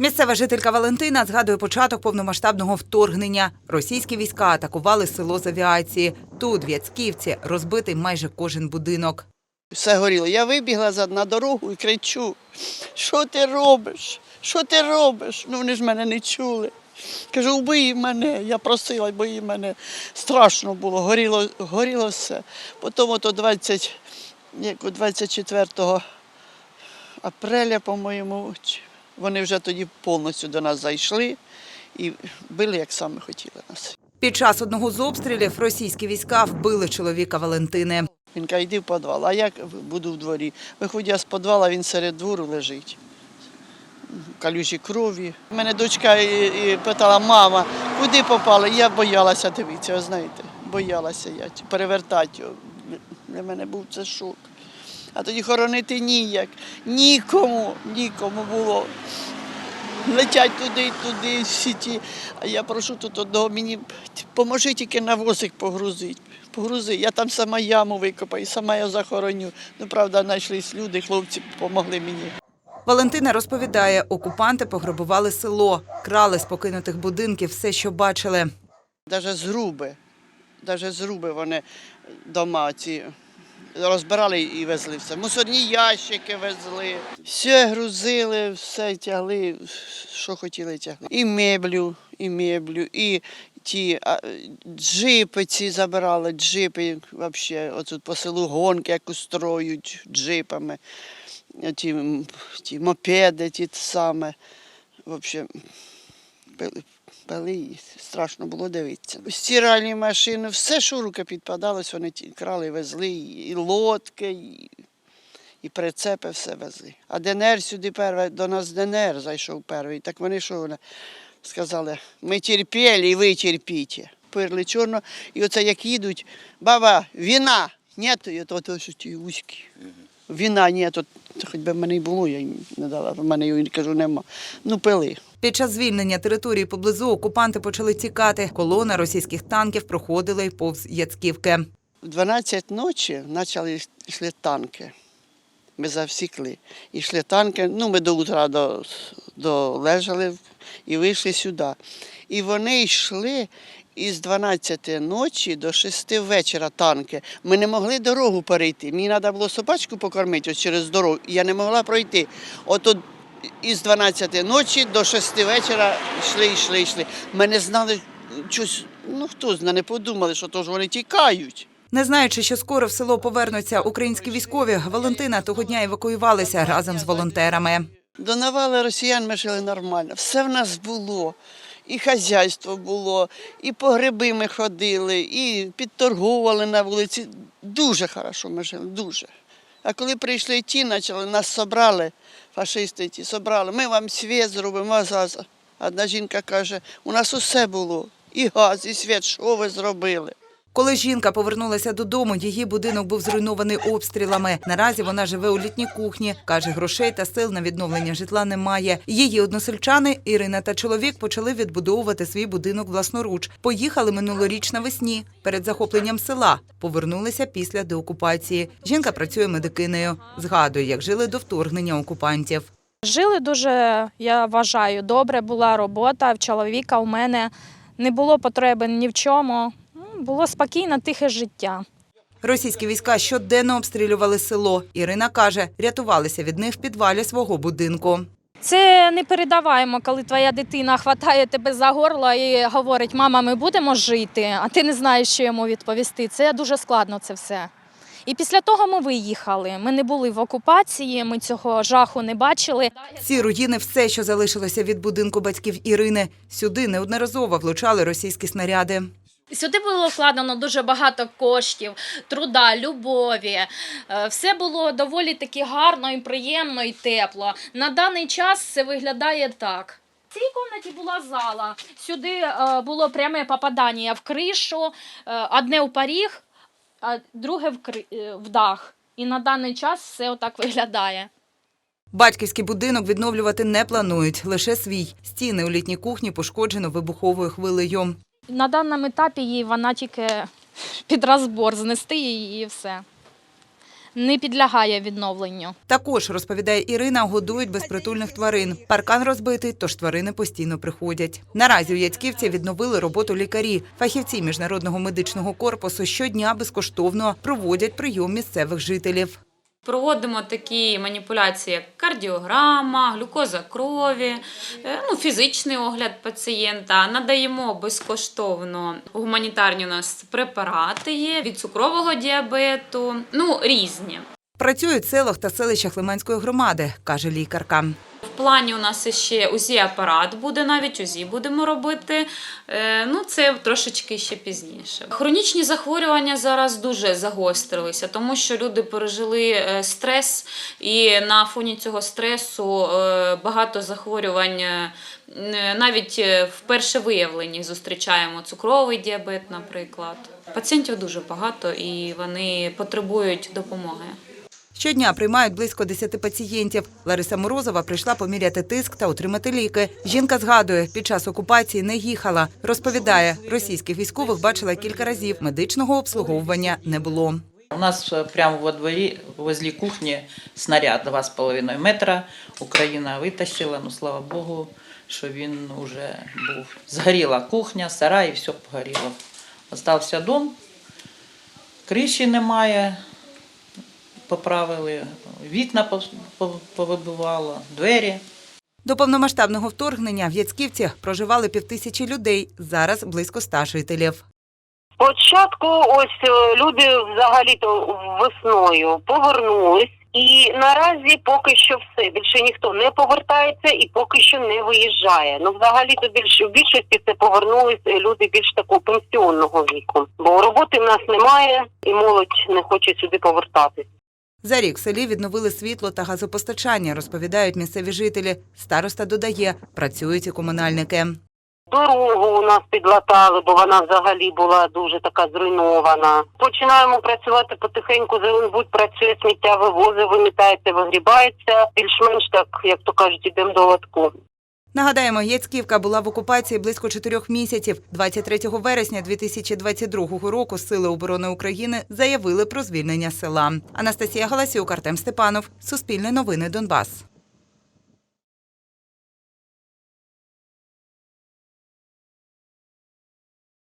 Місцева жителька Валентина згадує початок повномасштабного вторгнення. Російські війська атакували село з авіації. Тут, в Яцьківці, розбитий майже кожен будинок. Все горіло. Я вибігла на дорогу і кричу: що ти робиш? Що ти робиш? Ну вони ж мене не чули. Кажу, вбий мене. Я просила, бий мене. Страшно було, горіло, горіло все. Потім ото 20, як 24 апреля, по-моєму, вони вже тоді повністю до нас зайшли і били, як саме хотіли нас. Під час одного з обстрілів російські війська вбили чоловіка Валентини. Він каже, йди в підвал. А як буду в дворі? Виходжу я з підвала, він серед двору лежить. Калюжі крові. Мене дочка питала, мама, куди попали? Я боялася дивитися, знаєте, боялася я перевертати його. Для мене був це шок. А тоді хоронити ніяк. Нікому, нікому було. Летять туди, туди, всі ті. А я прошу тут одного, мені поможи тільки на возик погрузити. Погрузи, я там сама яму викопаю, сама я захороню. Ну, правда, знайшлись люди, хлопці допомогли мені. Валентина розповідає, окупанти пограбували село, крали з покинутих будинків все, що бачили. Навіть зруби, навіть зруби вони дома ці розбирали і везли все. Мусорні ящики везли, все грузили, все тягли, що хотіли тягли. І меблю, і меблю, і ті а, джипи ці забирали, джипи взагалі, оцут по селу гонки як устроюють джипами, ті, ті мопеди, ті саме. Пили, пили і страшно було дивитися. Стиральні машини, все, що руки підпадалось, вони крали, везли, і лодки, і, і прицепи все везли. А ДНР сюди перший, до нас ДНР зайшов перший. Так вони що вони сказали, ми терпіли і ви терпіть. Пирли чорно, і оце як їдуть, баба, віна, нету, то, то що ті вузькі. Віна ні, то хоч би в мене й було, я їм не дала, в мене її кажу, нема. Ну, пили. Під час звільнення території поблизу окупанти почали тікати. Колона російських танків проходила й повз Яцьківки. В 12 ночі почали йшли танки. Ми завсікли. І йшли танки. Ну, ми до утра до, долежали і вийшли сюди. І вони йшли із 12 ночі до 6 вечора танки. Ми не могли дорогу перейти. Мені треба було собачку покормити ось через дорогу. Я не могла пройти. Ото із 12 ночі до 6 вечора йшли, йшли, йшли. Ми не знали, щось, ну хто знає, не подумали, що то ж вони тікають. Не знаючи, що скоро в село повернуться українські військові, Валентина того дня евакуювалася разом з волонтерами. До навали росіян ми жили нормально. Все в нас було. І хазяйство було, і по гриби ми ходили, і підторговували на вулиці. Дуже хорошо ми жили, дуже. А коли прийшли ті, почали, нас собрали, фашисти ті собрали, ми вам світ зробимо, а зараз Одна жінка каже, у нас усе було, і газ, і світ, що ви зробили? Коли жінка повернулася додому, її будинок був зруйнований обстрілами. Наразі вона живе у літній кухні. Каже, грошей та сил на відновлення житла немає. Її односельчани Ірина та чоловік почали відбудовувати свій будинок власноруч. Поїхали минулоріч навесні перед захопленням села. Повернулися після деокупації. Жінка працює медикинею. Згадує, як жили до вторгнення окупантів. Жили дуже, я вважаю, добре була робота. В чоловіка у мене не було потреби ні в чому. Було спокійне, тихе життя. Російські війська щоденно обстрілювали село. Ірина каже, рятувалися від них в підвалі свого будинку. Це не передаваємо, коли твоя дитина хватає тебе за горло і говорить, мама, ми будемо жити, а ти не знаєш, що йому відповісти. Це дуже складно це все. І після того ми виїхали. Ми не були в окупації, ми цього жаху не бачили. Ці руїни все, що залишилося від будинку батьків Ірини. Сюди неодноразово влучали російські снаряди. Сюди було вкладено дуже багато коштів, труда, любові. Е, Все було доволі таки гарно і приємно і тепло. На даний час це виглядає так. В цій кімнаті була зала. Сюди е, було пряме попадання в кришу, е, одне в поріг, а друге в дах. І на даний час все отак виглядає. Батьківський будинок відновлювати не планують, лише свій. Стіни у літній кухні пошкоджено вибуховою хвилею. На даному етапі їй вона тільки під розбор знести її і все. не підлягає відновленню. Також розповідає Ірина, годують безпритульних тварин. Паркан розбитий, тож тварини постійно приходять. Наразі у Яцьківці відновили роботу лікарі. Фахівці міжнародного медичного корпусу щодня безкоштовно проводять прийом місцевих жителів. Проводимо такі маніпуляції, як кардіограма, глюкоза крові, е, ну, фізичний огляд пацієнта. Надаємо безкоштовно гуманітарні у нас препарати є від цукрового діабету, ну різні. Працюють в селах та селищах Лиманської громади, каже лікарка. В плані у нас ще УЗІ-апарат буде, навіть УЗІ будемо робити. Е, Ну, це трошечки ще пізніше. Хронічні захворювання зараз дуже загострилися, тому що люди пережили е, стрес, і на фоні цього стресу е, багато захворювань навіть вперше виявлені зустрічаємо цукровий діабет, наприклад. Пацієнтів дуже багато і вони потребують допомоги. Щодня приймають близько 10 пацієнтів. Лариса Морозова прийшла поміряти тиск та отримати ліки. Жінка згадує, під час окупації не їхала. Розповідає, російських військових бачила кілька разів. Медичного обслуговування не було. У нас э, прямо во дворе, возле кухни, снаряд 2,5 метра. Україна витащила, ну слава Богу, що він вже був. Згоріла кухня, сарай, і все погоріло. Остався дом, криші немає, поправили, вікна пов- пов- повибивало, двері. До повномасштабного вторгнення в Яцьківці проживали півтисячі людей. Зараз близько ста жителів. Спочатку ось е, люди взагалі-то весною повернулись. І наразі поки що все більше ніхто не повертається і поки що не виїжджає. Ну взагалі то більш в більшості це повернулись люди більш такого пенсіонного віку, бо роботи в нас немає, і молодь не хоче сюди повертатись. За рік в селі відновили світло та газопостачання, розповідають місцеві жителі. Староста додає, працюють і комунальники. Дорогу у нас підлатали, бо вона взагалі була дуже така зруйнована. Починаємо працювати потихеньку. Зеленбудь працює, сміття вивозить, вимітається, вигрібається. Більш-менш так, як то кажуть, ідемо до лотку. Нагадаємо, Яцьківка була в окупації близько чотирьох місяців. 23 вересня 2022 року Сили оборони України заявили про звільнення села. Анастасія Галасюк, Артем Степанов, Суспільне новини Донбас.